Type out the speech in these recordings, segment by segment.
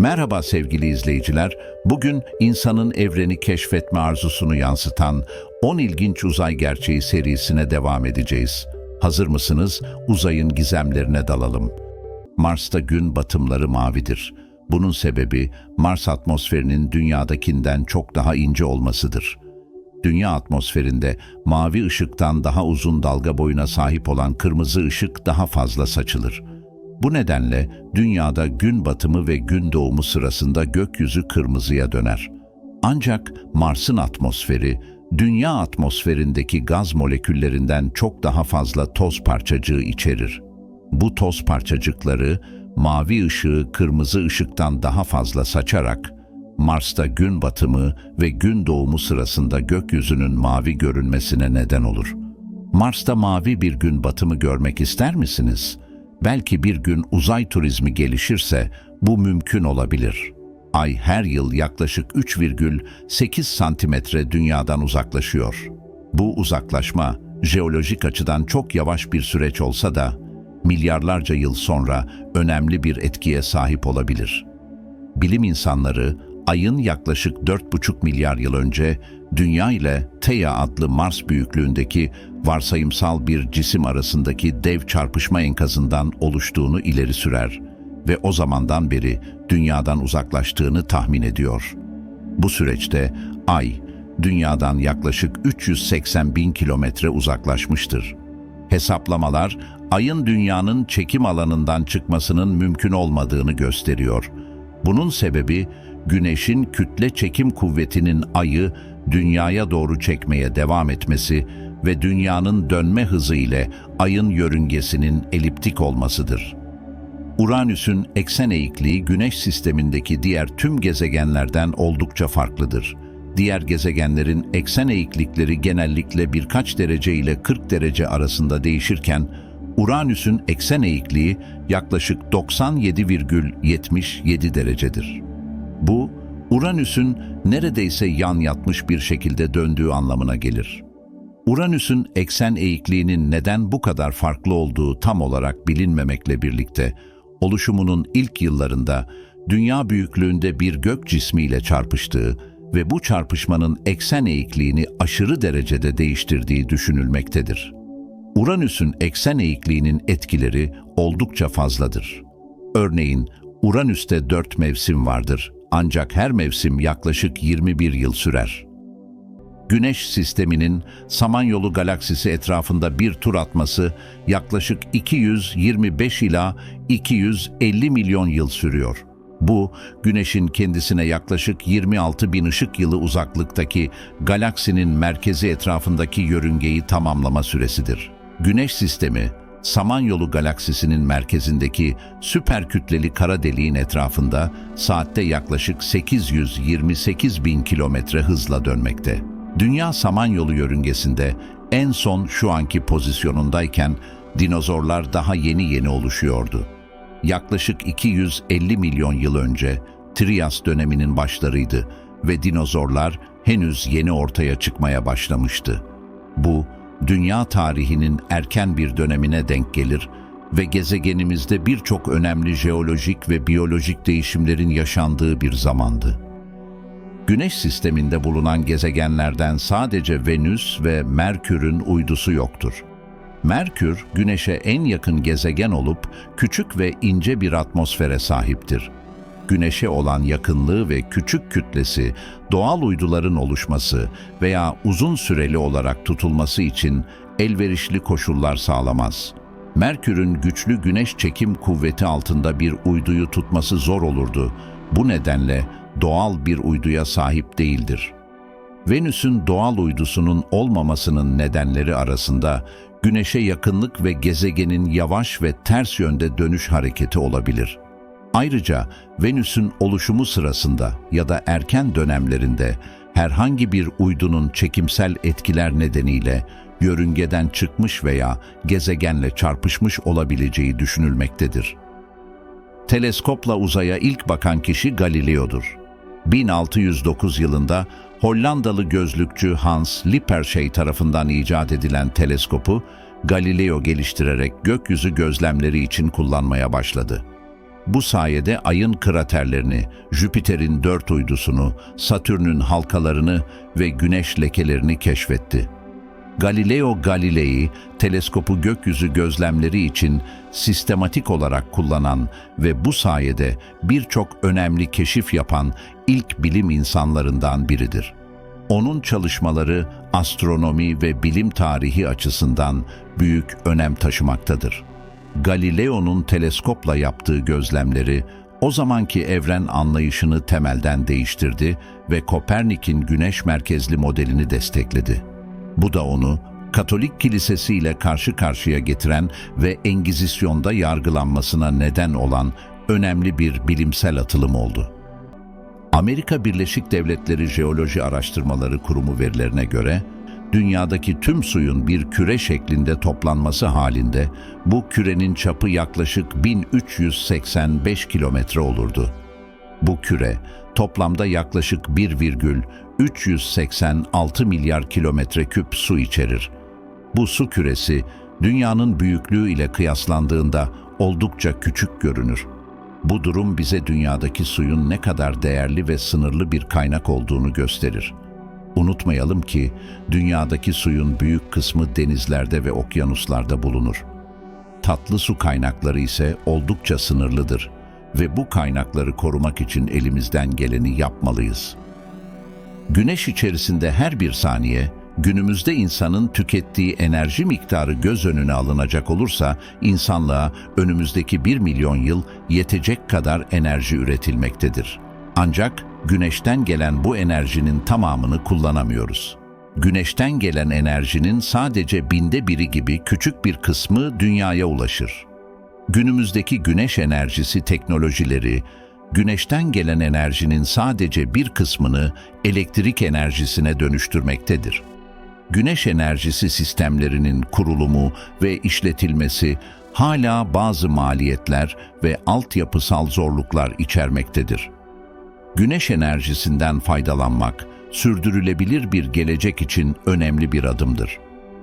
Merhaba sevgili izleyiciler. Bugün insanın evreni keşfetme arzusunu yansıtan 10 ilginç uzay gerçeği serisine devam edeceğiz. Hazır mısınız? Uzayın gizemlerine dalalım. Mars'ta gün batımları mavidir. Bunun sebebi Mars atmosferinin dünyadakinden çok daha ince olmasıdır. Dünya atmosferinde mavi ışıktan daha uzun dalga boyuna sahip olan kırmızı ışık daha fazla saçılır. Bu nedenle dünyada gün batımı ve gün doğumu sırasında gökyüzü kırmızıya döner. Ancak Mars'ın atmosferi, dünya atmosferindeki gaz moleküllerinden çok daha fazla toz parçacığı içerir. Bu toz parçacıkları mavi ışığı kırmızı ışıktan daha fazla saçarak Mars'ta gün batımı ve gün doğumu sırasında gökyüzünün mavi görünmesine neden olur. Mars'ta mavi bir gün batımı görmek ister misiniz? Belki bir gün uzay turizmi gelişirse bu mümkün olabilir. Ay her yıl yaklaşık 3,8 santimetre dünyadan uzaklaşıyor. Bu uzaklaşma jeolojik açıdan çok yavaş bir süreç olsa da milyarlarca yıl sonra önemli bir etkiye sahip olabilir. Bilim insanları Ay'ın yaklaşık 4,5 milyar yıl önce Dünya ile Theia adlı Mars büyüklüğündeki varsayımsal bir cisim arasındaki dev çarpışma enkazından oluştuğunu ileri sürer ve o zamandan beri Dünya'dan uzaklaştığını tahmin ediyor. Bu süreçte Ay, Dünya'dan yaklaşık 380 bin kilometre uzaklaşmıştır. Hesaplamalar, Ay'ın Dünya'nın çekim alanından çıkmasının mümkün olmadığını gösteriyor. Bunun sebebi, Güneş'in kütle çekim kuvvetinin Ay'ı Dünya'ya doğru çekmeye devam etmesi ve Dünya'nın dönme hızı ile Ay'ın yörüngesinin eliptik olmasıdır. Uranüs'ün eksen eğikliği Güneş sistemindeki diğer tüm gezegenlerden oldukça farklıdır. Diğer gezegenlerin eksen eğiklikleri genellikle birkaç derece ile 40 derece arasında değişirken, Uranüs'ün eksen eğikliği yaklaşık 97,77 derecedir. Bu, Uranüs'ün neredeyse yan yatmış bir şekilde döndüğü anlamına gelir. Uranüs'ün eksen eğikliğinin neden bu kadar farklı olduğu tam olarak bilinmemekle birlikte, oluşumunun ilk yıllarında dünya büyüklüğünde bir gök cismiyle çarpıştığı ve bu çarpışmanın eksen eğikliğini aşırı derecede değiştirdiği düşünülmektedir. Uranüs'ün eksen eğikliğinin etkileri oldukça fazladır. Örneğin Uranüs'te dört mevsim vardır ancak her mevsim yaklaşık 21 yıl sürer. Güneş sisteminin Samanyolu galaksisi etrafında bir tur atması yaklaşık 225 ila 250 milyon yıl sürüyor. Bu, Güneş'in kendisine yaklaşık 26 bin ışık yılı uzaklıktaki galaksinin merkezi etrafındaki yörüngeyi tamamlama süresidir. Güneş sistemi, Samanyolu galaksisinin merkezindeki süper kütleli kara deliğin etrafında saatte yaklaşık 828 bin kilometre hızla dönmekte. Dünya Samanyolu yörüngesinde en son şu anki pozisyonundayken dinozorlar daha yeni yeni oluşuyordu. Yaklaşık 250 milyon yıl önce Trias döneminin başlarıydı ve dinozorlar henüz yeni ortaya çıkmaya başlamıştı. Bu, dünya tarihinin erken bir dönemine denk gelir ve gezegenimizde birçok önemli jeolojik ve biyolojik değişimlerin yaşandığı bir zamandı. Güneş sisteminde bulunan gezegenlerden sadece Venüs ve Merkür'ün uydusu yoktur. Merkür, Güneş'e en yakın gezegen olup küçük ve ince bir atmosfere sahiptir. Güneş'e olan yakınlığı ve küçük kütlesi doğal uyduların oluşması veya uzun süreli olarak tutulması için elverişli koşullar sağlamaz. Merkür'ün güçlü güneş çekim kuvveti altında bir uyduyu tutması zor olurdu. Bu nedenle doğal bir uyduya sahip değildir. Venüs'ün doğal uydusunun olmamasının nedenleri arasında Güneş'e yakınlık ve gezegenin yavaş ve ters yönde dönüş hareketi olabilir. Ayrıca Venüs'ün oluşumu sırasında ya da erken dönemlerinde herhangi bir uydunun çekimsel etkiler nedeniyle yörüngeden çıkmış veya gezegenle çarpışmış olabileceği düşünülmektedir. Teleskopla uzaya ilk bakan kişi Galileo'dur. 1609 yılında Hollandalı gözlükçü Hans Lippershey tarafından icat edilen teleskopu Galileo geliştirerek gökyüzü gözlemleri için kullanmaya başladı. Bu sayede Ay'ın kraterlerini, Jüpiter'in dört uydusunu, Satürn'ün halkalarını ve güneş lekelerini keşfetti. Galileo Galilei, teleskopu gökyüzü gözlemleri için sistematik olarak kullanan ve bu sayede birçok önemli keşif yapan ilk bilim insanlarından biridir. Onun çalışmaları astronomi ve bilim tarihi açısından büyük önem taşımaktadır. Galileo'nun teleskopla yaptığı gözlemleri o zamanki evren anlayışını temelden değiştirdi ve Kopernik'in güneş merkezli modelini destekledi. Bu da onu Katolik Kilisesi ile karşı karşıya getiren ve Engizisyon'da yargılanmasına neden olan önemli bir bilimsel atılım oldu. Amerika Birleşik Devletleri Jeoloji Araştırmaları Kurumu verilerine göre, dünyadaki tüm suyun bir küre şeklinde toplanması halinde bu kürenin çapı yaklaşık 1385 kilometre olurdu. Bu küre toplamda yaklaşık 1,386 milyar kilometre küp su içerir. Bu su küresi dünyanın büyüklüğü ile kıyaslandığında oldukça küçük görünür. Bu durum bize dünyadaki suyun ne kadar değerli ve sınırlı bir kaynak olduğunu gösterir. Unutmayalım ki dünyadaki suyun büyük kısmı denizlerde ve okyanuslarda bulunur. Tatlı su kaynakları ise oldukça sınırlıdır ve bu kaynakları korumak için elimizden geleni yapmalıyız. Güneş içerisinde her bir saniye günümüzde insanın tükettiği enerji miktarı göz önüne alınacak olursa insanlığa önümüzdeki 1 milyon yıl yetecek kadar enerji üretilmektedir. Ancak güneşten gelen bu enerjinin tamamını kullanamıyoruz. Güneşten gelen enerjinin sadece binde biri gibi küçük bir kısmı dünyaya ulaşır. Günümüzdeki güneş enerjisi teknolojileri, güneşten gelen enerjinin sadece bir kısmını elektrik enerjisine dönüştürmektedir. Güneş enerjisi sistemlerinin kurulumu ve işletilmesi hala bazı maliyetler ve altyapısal zorluklar içermektedir. Güneş enerjisinden faydalanmak, sürdürülebilir bir gelecek için önemli bir adımdır.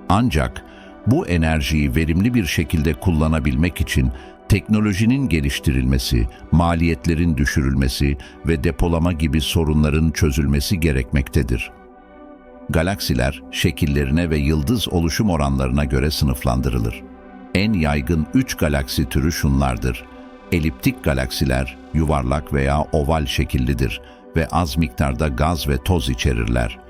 Ancak bu enerjiyi verimli bir şekilde kullanabilmek için teknolojinin geliştirilmesi, maliyetlerin düşürülmesi ve depolama gibi sorunların çözülmesi gerekmektedir. Galaksiler şekillerine ve yıldız oluşum oranlarına göre sınıflandırılır. En yaygın üç galaksi türü şunlardır. Eliptik galaksiler yuvarlak veya oval şekillidir ve az miktarda gaz ve toz içerirler.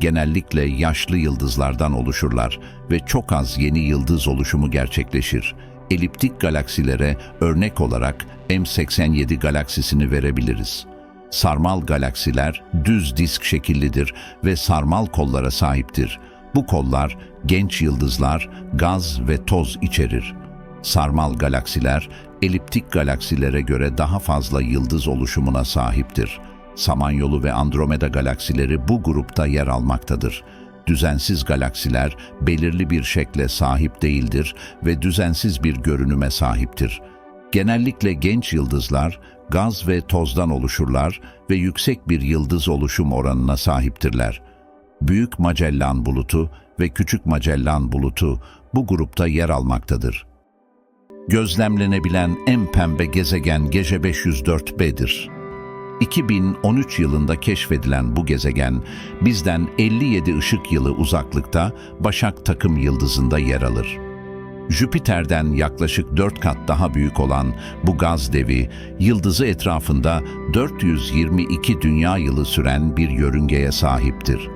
Genellikle yaşlı yıldızlardan oluşurlar ve çok az yeni yıldız oluşumu gerçekleşir. Eliptik galaksilere örnek olarak M87 galaksisini verebiliriz. Sarmal galaksiler düz disk şekillidir ve sarmal kollara sahiptir. Bu kollar genç yıldızlar, gaz ve toz içerir. Sarmal galaksiler eliptik galaksilere göre daha fazla yıldız oluşumuna sahiptir. Samanyolu ve Andromeda galaksileri bu grupta yer almaktadır. Düzensiz galaksiler belirli bir şekle sahip değildir ve düzensiz bir görünüme sahiptir. Genellikle genç yıldızlar gaz ve tozdan oluşurlar ve yüksek bir yıldız oluşum oranına sahiptirler. Büyük Magellan bulutu ve Küçük Magellan bulutu bu grupta yer almaktadır. Gözlemlenebilen en pembe gezegen Gece 504b'dir. 2013 yılında keşfedilen bu gezegen bizden 57 ışık yılı uzaklıkta Başak takım yıldızında yer alır. Jüpiter'den yaklaşık 4 kat daha büyük olan bu gaz devi, yıldızı etrafında 422 dünya yılı süren bir yörüngeye sahiptir.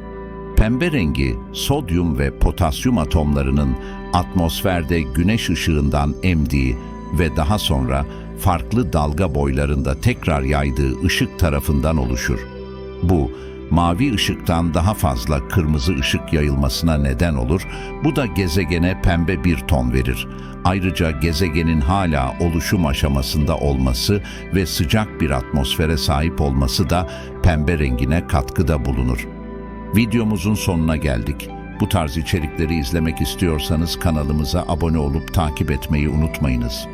Pembe rengi, sodyum ve potasyum atomlarının atmosferde güneş ışığından emdiği ve daha sonra farklı dalga boylarında tekrar yaydığı ışık tarafından oluşur. Bu, mavi ışıktan daha fazla kırmızı ışık yayılmasına neden olur. Bu da gezegene pembe bir ton verir. Ayrıca gezegenin hala oluşum aşamasında olması ve sıcak bir atmosfere sahip olması da pembe rengine katkıda bulunur. Videomuzun sonuna geldik. Bu tarz içerikleri izlemek istiyorsanız kanalımıza abone olup takip etmeyi unutmayınız.